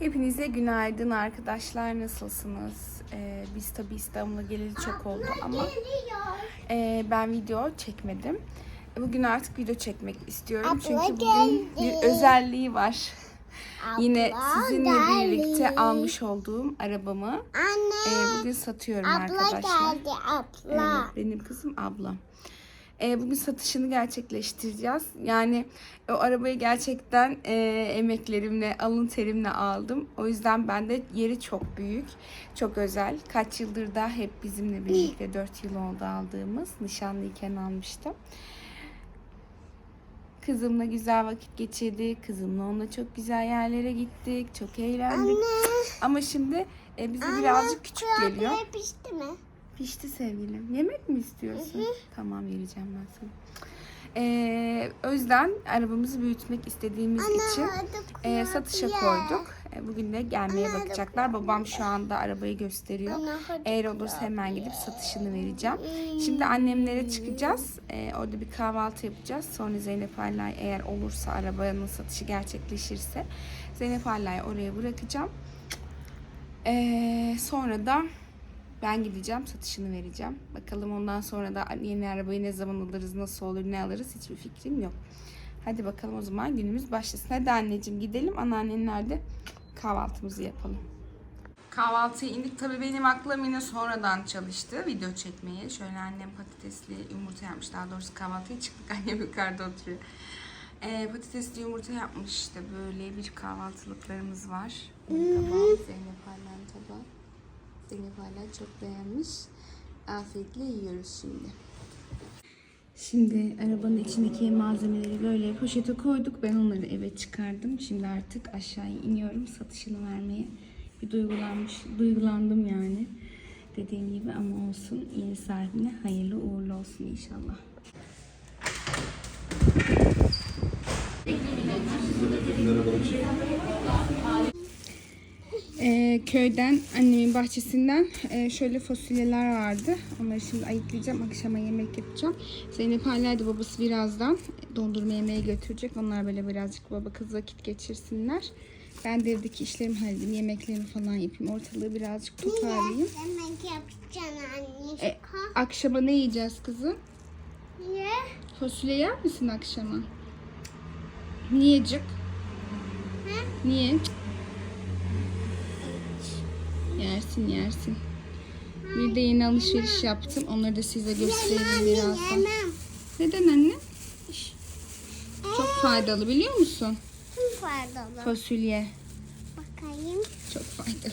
Hepinize günaydın arkadaşlar. Nasılsınız? Ee, biz tabii İstanbul'a geleli çok oldu ama e, ben video çekmedim. Bugün artık video çekmek istiyorum. Çünkü bugün bir özelliği var. Yine sizinle birlikte almış olduğum arabamı e, bugün satıyorum abla arkadaşlar. geldi abla. Evet, benim kızım ablam. Ee, bugün satışını gerçekleştireceğiz. Yani o arabayı gerçekten e, emeklerimle, alın terimle aldım. O yüzden bende yeri çok büyük, çok özel. Kaç yıldır da hep bizimle birlikte 4 yıl oldu aldığımız. Nişanlıyken almıştım. Kızımla güzel vakit geçirdik. Kızımla onunla çok güzel yerlere gittik. Çok eğlendik. Ama şimdi e, bize birazcık küçük geliyor. Pişti mi? Pişti sevgilim. Yemek mi istiyorsun? Tamam vereceğim ben sana. Ee, o yüzden arabamızı büyütmek istediğimiz için hadi e, satışa kurabiye. koyduk. E, bugün de gelmeye hadi bakacaklar. Babam şu anda arabayı gösteriyor. Hadi Eğer olursa hemen gidip satışını vereceğim. Şimdi annemlere çıkacağız. E, orada bir kahvaltı yapacağız. Sonra Zeynep Alla'yı eğer olursa arabanın satışı gerçekleşirse Zeynep Alla'yı oraya bırakacağım. E, sonra da ben gideceğim satışını vereceğim. Bakalım ondan sonra da yeni arabayı ne zaman alırız, nasıl olur, ne alırız hiçbir fikrim yok. Hadi bakalım o zaman günümüz başlasın. Hadi anneciğim gidelim anneannenlerde kahvaltımızı yapalım. Kahvaltıya indik. Tabii benim aklım yine sonradan çalıştı video çekmeye. Şöyle annem patatesli yumurta yapmış. Daha doğrusu kahvaltıya çıktık. Annem yukarıda oturuyor. Ee, patatesli yumurta yapmış işte böyle bir kahvaltılıklarımız var. Zeynep Halen tabağı. Zeynep hala çok beğenmiş. Afiyetle yiyoruz şimdi. Şimdi arabanın içindeki malzemeleri böyle poşete koyduk. Ben onları eve çıkardım. Şimdi artık aşağıya iniyorum satışını vermeye. Bir duygulanmış, duygulandım yani. Dediğim gibi ama olsun. Yeni sahibine hayırlı uğurlu olsun inşallah. Ee, köyden annemin bahçesinden e, şöyle fasulyeler vardı. Onları şimdi ayıklayacağım. Akşama yemek yapacağım. Zeynep hala babası birazdan dondurma yemeğe götürecek. Onlar böyle birazcık baba kız vakit geçirsinler. Ben de evdeki işlerimi halledeyim. Yemeklerimi falan yapayım. Ortalığı birazcık toparlayayım. Yemek yapacaksın anne. E, akşama ne yiyeceğiz kızım? Niye? Fasulye yer misin akşama? Niyecik? Niye? Yersin yersin. Bir de yeni alışveriş yaptım. Onları da size göstereyim birazdan. Neden anne? Çok faydalı biliyor musun? Tüm faydalı. Fasulye. Bakayım. Çok faydalı.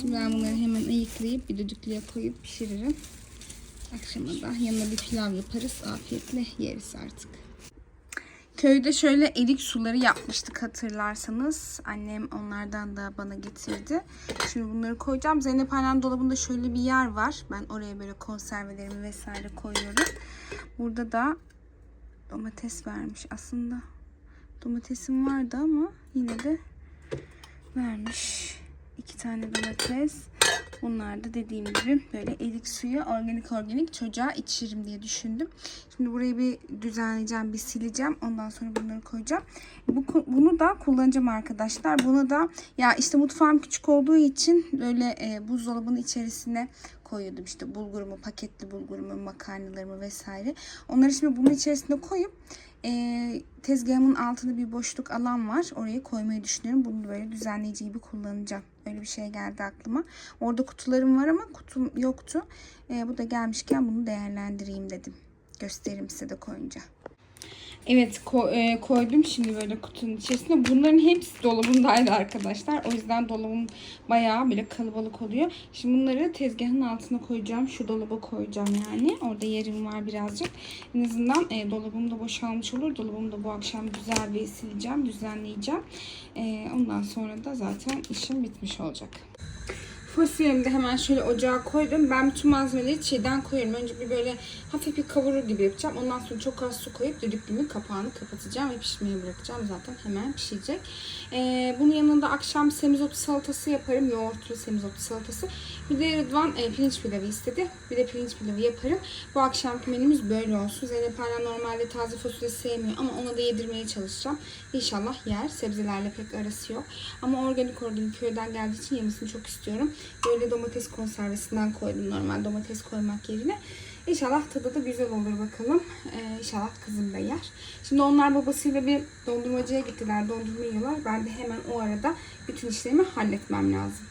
Şimdi ben bunları hemen ayıklayıp bir düdüklüye koyup pişiririm. Akşama da yanına bir pilav yaparız. Afiyetle yeriz artık. Köyde şöyle erik suları yapmıştık hatırlarsanız. Annem onlardan da bana getirdi. Şimdi bunları koyacağım. Zeynep Anne'nin dolabında şöyle bir yer var. Ben oraya böyle konservelerimi vesaire koyuyorum. Burada da domates vermiş. Aslında domatesim vardı ama yine de vermiş. İki tane domates. Bunlar da dediğim gibi böyle erik suyu organik organik çocuğa içirim diye düşündüm. Şimdi burayı bir düzenleyeceğim, bir sileceğim. Ondan sonra bunları koyacağım. Bu, bunu da kullanacağım arkadaşlar. Bunu da ya işte mutfağım küçük olduğu için böyle e, buzdolabının içerisine koyuyordum. işte bulgurumu, paketli bulgurumu, makarnalarımı vesaire. Onları şimdi bunun içerisine koyup e, tezgahımın altında bir boşluk alan var. Oraya koymayı düşünüyorum. Bunu böyle düzenleyici gibi kullanacağım. Öyle bir şey geldi aklıma. Orada kutularım var ama kutum yoktu. E, bu da gelmişken bunu değerlendireyim dedim. Göstereyim size de koyunca. Evet ko- e, koydum şimdi böyle kutunun içerisine. Bunların hepsi dolabımdaydı arkadaşlar. O yüzden dolabım bayağı böyle kalabalık oluyor. Şimdi bunları tezgahın altına koyacağım. Şu dolaba koyacağım yani. Orada yerim var birazcık. En azından e, dolabım da boşalmış olur. Dolabımı da bu akşam güzel bir sileceğim, düzenleyeceğim. E, ondan sonra da zaten işim bitmiş olacak. Fasulyemi de hemen şöyle ocağa koydum. Ben bütün malzemeleri çiğden koyuyorum. Önce bir böyle hafif bir kavurur gibi yapacağım. Ondan sonra çok az su koyup düdüklümün kapağını kapatacağım ve pişmeye bırakacağım. Zaten hemen pişecek. Ee, bunun yanında akşam semizotu salatası yaparım. Yoğurtlu semizotu salatası. Bir de Rıdvan e, pirinç pilavı istedi. Bir de pirinç pilavı yaparım. Bu akşamki menümüz böyle olsun. Zeynep hala normalde taze fasulye sevmiyor ama ona da yedirmeye çalışacağım. İnşallah yer. Sebzelerle pek arası yok. Ama organik organik köyden geldiği için yemesini çok istiyorum. Böyle domates konservesinden koydum normal domates koymak yerine. İnşallah tadı da güzel olur bakalım. Ee, inşallah kızım da yer. Şimdi onlar babasıyla bir dondurmacıya gittiler. Dondurma yiyorlar. Ben de hemen o arada bütün işlerimi halletmem lazım.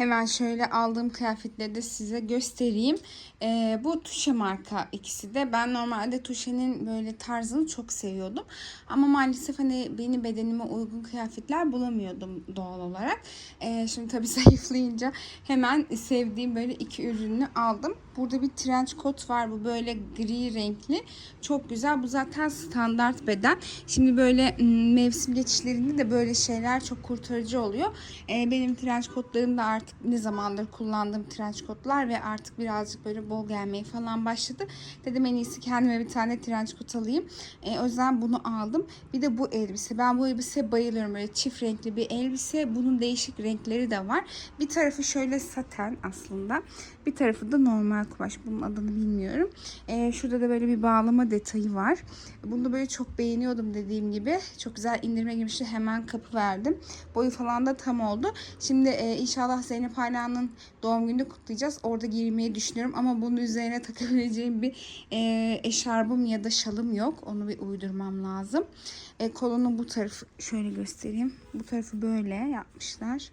Hemen şöyle aldığım kıyafetleri de size göstereyim. Ee, bu Tuşe marka ikisi de. Ben normalde Tuşe'nin böyle tarzını çok seviyordum. Ama maalesef hani benim bedenime uygun kıyafetler bulamıyordum doğal olarak. Ee, şimdi tabii zayıflayınca hemen sevdiğim böyle iki ürünü aldım. Burada bir trench coat var. Bu böyle gri renkli. Çok güzel. Bu zaten standart beden. Şimdi böyle ım, mevsim geçişlerinde de böyle şeyler çok kurtarıcı oluyor. Ee, benim trench coatlarım da artık ne zamandır kullandığım trench coatlar ve artık birazcık böyle bol gelmeye falan başladı. Dedim en iyisi kendime bir tane trench coat alayım. Ee, o yüzden bunu aldım. Bir de bu elbise. Ben bu elbise bayılıyorum. Böyle çift renkli bir elbise. Bunun değişik renkleri de var. Bir tarafı şöyle saten aslında. Bir tarafı da normal kumaş. Bunun adını bilmiyorum. Ee, şurada da böyle bir bağlama detayı var. Bunu böyle çok beğeniyordum dediğim gibi. Çok güzel indirime girmişti. Hemen kapı verdim. Boyu falan da tam oldu. Şimdi e, inşallah Zeynep Ayla'nın doğum gününü kutlayacağız. Orada giymeyi düşünüyorum. Ama bunun üzerine takabileceğim bir e, eşarbım ya da şalım yok. Onu bir uydurmam lazım. E, kolunun bu tarafı şöyle göstereyim. Bu tarafı böyle yapmışlar.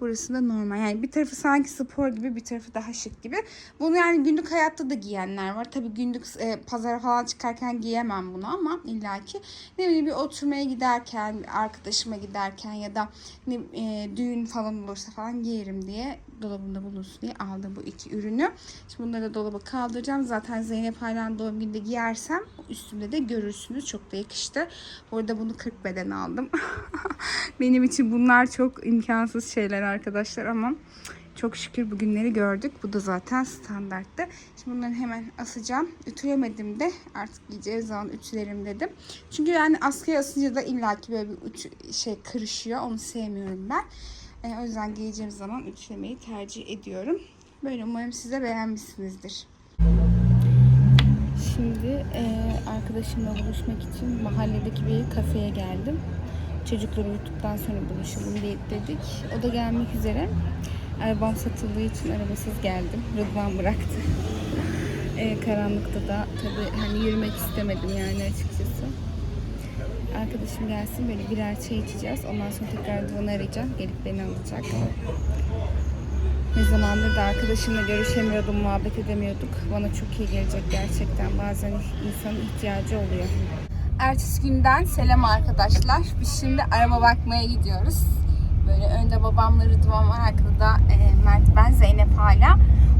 Burası da normal. Yani bir tarafı sanki spor gibi bir tarafı daha şık gibi. Bunu yani günlük hayatta da giyenler var. Tabii günlük e, pazara falan çıkarken giyemem bunu ama illaki ne bileyim bir oturmaya giderken, arkadaşıma giderken ya da ne, e, düğün falan olursa falan giyerim diye dolabımda bulunsun diye aldım bu iki ürünü. Şimdi bunları da dolaba kaldıracağım. Zaten Zeynep Aylan doğum gününde giyersem üstümde de görürsünüz. Çok da yakıştı. Orada bunu 40 beden aldım. Benim için bunlar çok imkansız şeyler arkadaşlar ama çok şükür bugünleri gördük. Bu da zaten standarttı. Şimdi bunları hemen asacağım. Ütülemedim de artık giyeceği zaman ütülerim dedim. Çünkü yani askıya asınca da illaki böyle bir şey kırışıyor. Onu sevmiyorum ben. E, o yüzden giyeceğim zaman ütülemeyi tercih ediyorum. Böyle umarım size beğenmişsinizdir. Şimdi e, arkadaşımla buluşmak için mahalledeki bir kafeye geldim. Çocukları uyuttuktan sonra buluşalım diye dedik. O da gelmek üzere. Arabam satıldığı için arabasız geldim. Rıdvan bıraktı. E, karanlıkta da tabii hani yürümek istemedim yani açıkçası. Arkadaşım gelsin böyle birer çay içeceğiz. Ondan sonra tekrar Rıdvan'ı arayacağım. Gelip beni alacak. Ne zamandır da arkadaşımla görüşemiyordum, muhabbet edemiyorduk. Bana çok iyi gelecek gerçekten. Bazen insanın ihtiyacı oluyor. Ertesi günden selam arkadaşlar. Biz şimdi araba bakmaya gidiyoruz. Böyle önde babamla Rıdvan var. Arkada da e, Mert, ben, Zeynep hala.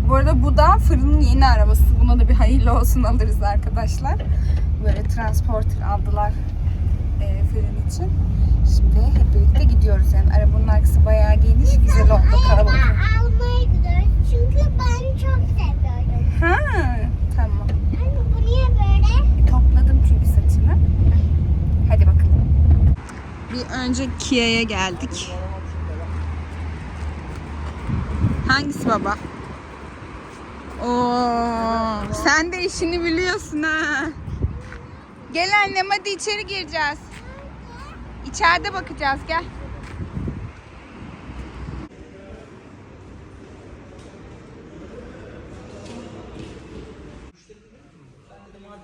Bu arada bu da fırının yeni arabası. Buna da bir hayırlı olsun alırız arkadaşlar. Böyle transporter aldılar için. Şimdi hep birlikte gidiyoruz. Yani arabanın arkası bayağı geniş, güzel oldu kalabalık. Almaya gidiyoruz. Çünkü ben çok seviyorum. Ha, tamam. Anne bu niye böyle? Topladım çünkü saçımı. Hadi bakalım. Bir önce Kia'ya geldik. Hangisi baba? Oo, sen de işini biliyorsun ha. Gel annem hadi içeri gireceğiz. İçeride bakacağız gel.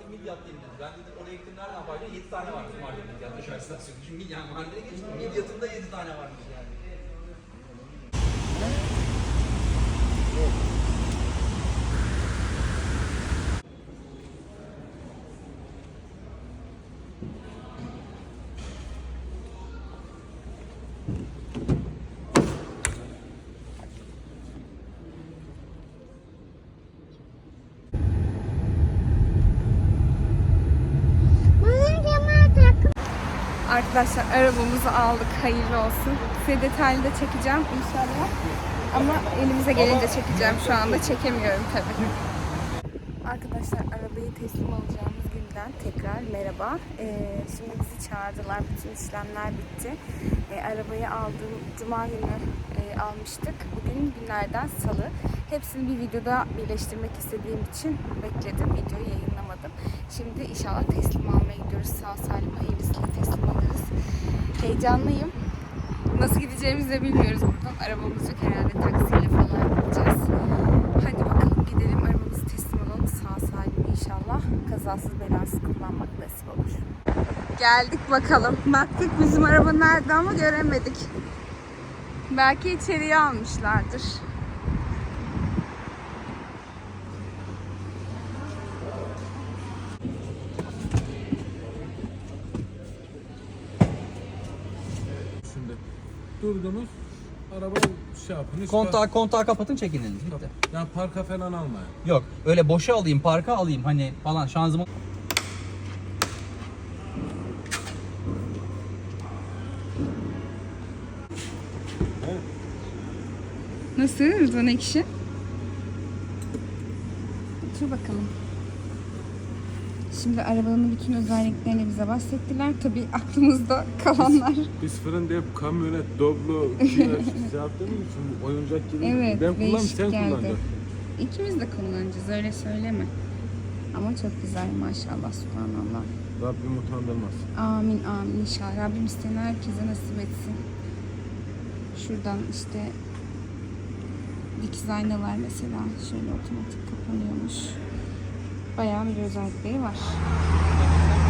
Midyat. Ben dedim oraya gittim nereden bakacağım? 7 tane varmış Mardin Midyat'ta şarj istasyonu. Şimdi yani Mardin'e geçtim. Midyat'ın da 7 tane varmış yani. Arkadaşlar arabamızı aldık. Hayırlı olsun. Size detaylı da çekeceğim inşallah. Ama elimize gelince çekeceğim. Şu anda çekemiyorum tabii. Arkadaşlar arabayı teslim alacağımız Evden tekrar merhaba. Ee, şimdi bizi çağırdılar. Bütün işlemler bitti. Ee, arabayı aldığım cuma günü e, almıştık. Bugün günlerden salı. Hepsini bir videoda birleştirmek istediğim için bekledim. Videoyu yayınlamadım. Şimdi inşallah teslim almaya gidiyoruz. Sağ salim hayırlısıyla teslim alırız. Heyecanlıyım. Nasıl gideceğimizi de bilmiyoruz buradan. Arabamız yok herhalde taksiyle falan gideceğiz. Hadi bakalım gidelim arabamızı teslim alalım sağ salim inşallah. Kazasız belasız kullanmak nasip olur. Geldik bakalım. Baktık bizim araba nerede ama göremedik. Belki içeriye almışlardır. Şimdi durdunuz, araba şey yapın. Kontağı, kontağı kapatın çekin elinizi. park- Bitti. Yani parka falan almayın. Yok öyle boşa alayım parka alayım hani falan şanzıman. Nasıl Rıdvan Ekşi? Otur bakalım. Şimdi arabanın bütün özelliklerini bize bahsettiler. Tabii aklımızda kalanlar. Biz fırında hep kamyonet, doblo, şey yaptığımız için oyuncak gibi. Evet, ben kullan, değişik sen kullanacaksın. İkimiz de kullanacağız öyle söyleme. Ama çok güzel maşallah subhanallah. Rabbim utandırmasın. Amin amin inşallah. Rabbim isteyen herkese nasip etsin. Şuradan işte dikiz aynalar mesela şöyle otomatik kapanıyormuş. Bayağı bir özellikleri var.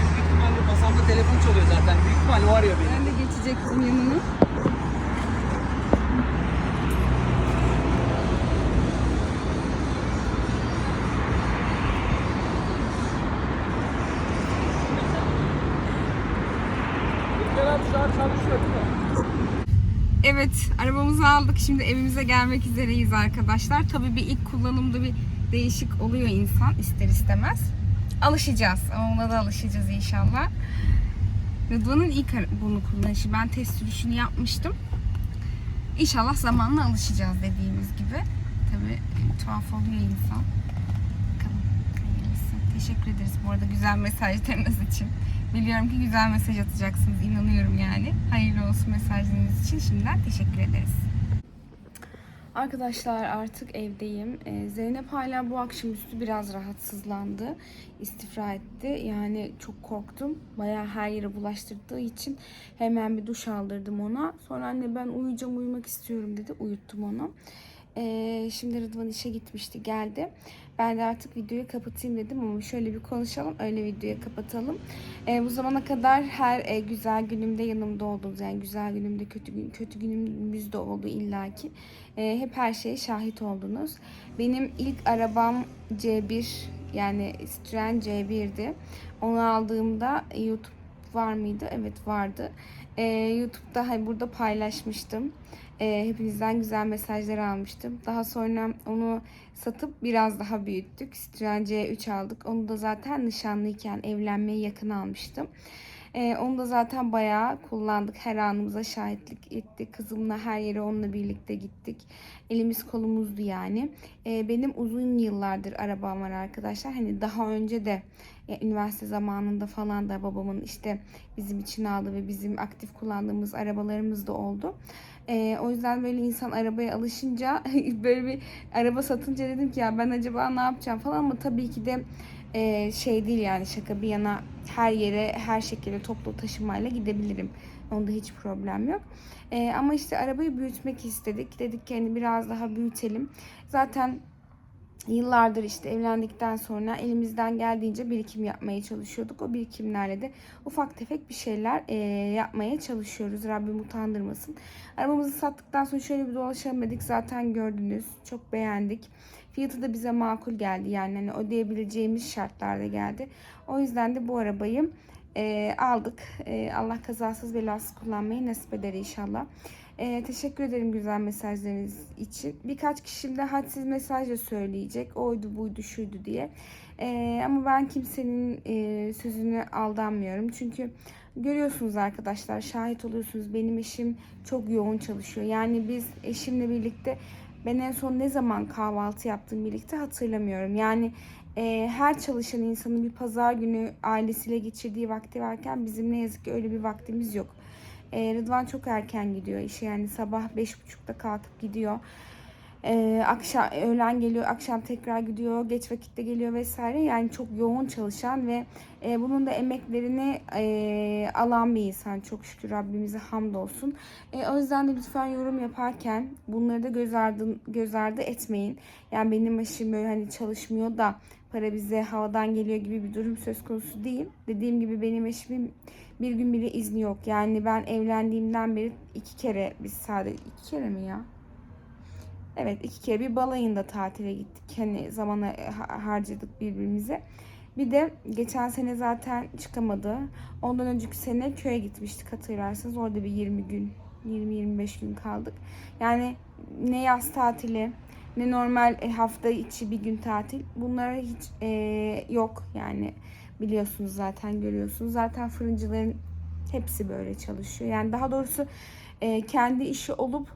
Büyük ihtimalle masamda telefon çalıyor zaten. Büyük ihtimalle o arıyor beni. Ben de geçecektim yanına. Evet, arabamızı aldık. Şimdi evimize gelmek üzereyiz arkadaşlar. Tabii bir ilk kullanımda bir değişik oluyor insan ister istemez. Alışacağız. Ona da alışacağız inşallah. Rıdvan'ın ilk bunu kullanışı. Ben test sürüşünü yapmıştım. İnşallah zamanla alışacağız dediğimiz gibi. Tabii e, tuhaf oluyor insan. Bakalım. Hayırlısı. Teşekkür ederiz bu arada güzel mesajlarınız için. Biliyorum ki güzel mesaj atacaksınız. inanıyorum yani. Hayırlı olsun mesajlarınız için şimdiden teşekkür ederiz. Arkadaşlar artık evdeyim. Ee, Zeynep hala bu akşamüstü biraz rahatsızlandı. İstifra etti. Yani çok korktum. Bayağı her yere bulaştırdığı için hemen bir duş aldırdım ona. Sonra anne ben uyuyacağım uyumak istiyorum dedi. Uyuttum onu. Ee, şimdi Rıdvan işe gitmişti geldi. Ben de artık videoyu kapatayım dedim ama şöyle bir konuşalım öyle videoyu kapatalım. Ee, bu zamana kadar her e, güzel günümde yanımda oldunuz. Yani güzel günümde kötü gün kötü günümüzde oldu illaki. Ee, hep her şeye şahit oldunuz. Benim ilk arabam C1 yani Citroen C1'di. Onu aldığımda YouTube var mıydı? Evet vardı. Ee, YouTube'da hani burada paylaşmıştım. Ee, hepinizden güzel mesajlar almıştım. Daha sonra onu satıp biraz daha büyüttük. Citroen C3 aldık. Onu da zaten nişanlıyken evlenmeye yakın almıştım. Ee, onu da zaten bayağı kullandık. Her anımıza şahitlik ettik. Kızımla her yere onunla birlikte gittik. Elimiz kolumuzdu yani. Ee, benim uzun yıllardır arabam var arkadaşlar. Hani daha önce de e, üniversite zamanında falan da babamın işte bizim için aldığı ve bizim aktif kullandığımız arabalarımız da oldu. Ee, o yüzden böyle insan arabaya alışınca böyle bir araba satınca dedim ki ya ben acaba ne yapacağım falan ama tabii ki de e, şey değil yani şaka bir yana her yere her şekilde toplu taşımayla gidebilirim. Onda hiç problem yok. E, ama işte arabayı büyütmek istedik. Dedik ki hani biraz daha büyütelim. Zaten yıllardır işte evlendikten sonra elimizden geldiğince birikim yapmaya çalışıyorduk. O birikimlerle de ufak tefek bir şeyler e, yapmaya çalışıyoruz. Rabbim utandırmasın. Arabamızı sattıktan sonra şöyle bir dolaşalım dedik. Zaten gördünüz. Çok beğendik. Fiyatı da bize makul geldi. Yani hani ödeyebileceğimiz şartlarda geldi. O yüzden de bu arabayı e, aldık. E, Allah kazasız belasız kullanmayı nasip eder inşallah. E, teşekkür ederim güzel mesajlarınız için. Birkaç kişim de hadsiz mesajla söyleyecek. Oydu buydu şuydu diye. E, ama ben kimsenin e, sözüne aldanmıyorum. Çünkü görüyorsunuz arkadaşlar şahit oluyorsunuz. Benim eşim çok yoğun çalışıyor. Yani biz eşimle birlikte ben en son ne zaman kahvaltı yaptım birlikte hatırlamıyorum. Yani e, her çalışan insanın bir pazar günü ailesiyle geçirdiği vakti varken bizim ne yazık ki öyle bir vaktimiz yok. E, Rıdvan çok erken gidiyor işe yani sabah beş buçukta kalkıp gidiyor. E, akşam öğlen geliyor, akşam tekrar gidiyor, geç vakitte geliyor vesaire. Yani çok yoğun çalışan ve e, bunun da emeklerini e, alan bir insan. Çok şükür Rabbimize hamdolsun. E, o yüzden de lütfen yorum yaparken bunları da göz ardı, göz ardı etmeyin. Yani benim başım böyle hani çalışmıyor da para bize havadan geliyor gibi bir durum söz konusu değil. Dediğim gibi benim eşimin bir gün bile izni yok. Yani ben evlendiğimden beri iki kere biz sadece iki kere mi ya? Evet iki kere bir balayında tatile gittik. Hani zamana ha- harcadık birbirimize. Bir de geçen sene zaten çıkamadı. Ondan önceki sene köye gitmiştik hatırlarsanız. Orada bir 20 gün, 20-25 gün kaldık. Yani ne yaz tatili, ne normal e, hafta içi bir gün tatil. Bunlara hiç e, yok yani biliyorsunuz zaten görüyorsunuz. Zaten fırıncıların hepsi böyle çalışıyor. Yani daha doğrusu e, kendi işi olup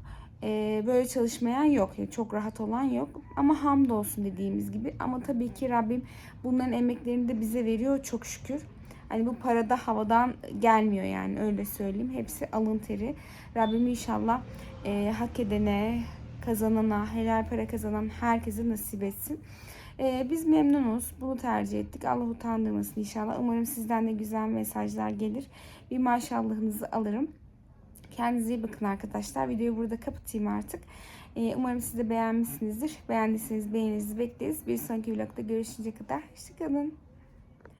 e, böyle çalışmayan yok. Yani çok rahat olan yok. Ama hamdolsun dediğimiz gibi. Ama tabii ki Rabbim bunların emeklerini de bize veriyor çok şükür. Hani bu para da havadan gelmiyor yani öyle söyleyeyim. Hepsi alın teri. Rabbim inşallah e, hak edene, kazanana, helal para kazanan herkese nasip etsin. E, biz memnunuz. Bunu tercih ettik. Allah utandırmasın inşallah. Umarım sizden de güzel mesajlar gelir. Bir maşallahınızı alırım. Kendinize iyi bakın arkadaşlar. Videoyu burada kapatayım artık. Ee, umarım siz de beğenmişsinizdir. Beğendiyseniz beğeninizi bekleriz. Bir sonraki vlogda görüşünceye kadar. Hoşçakalın.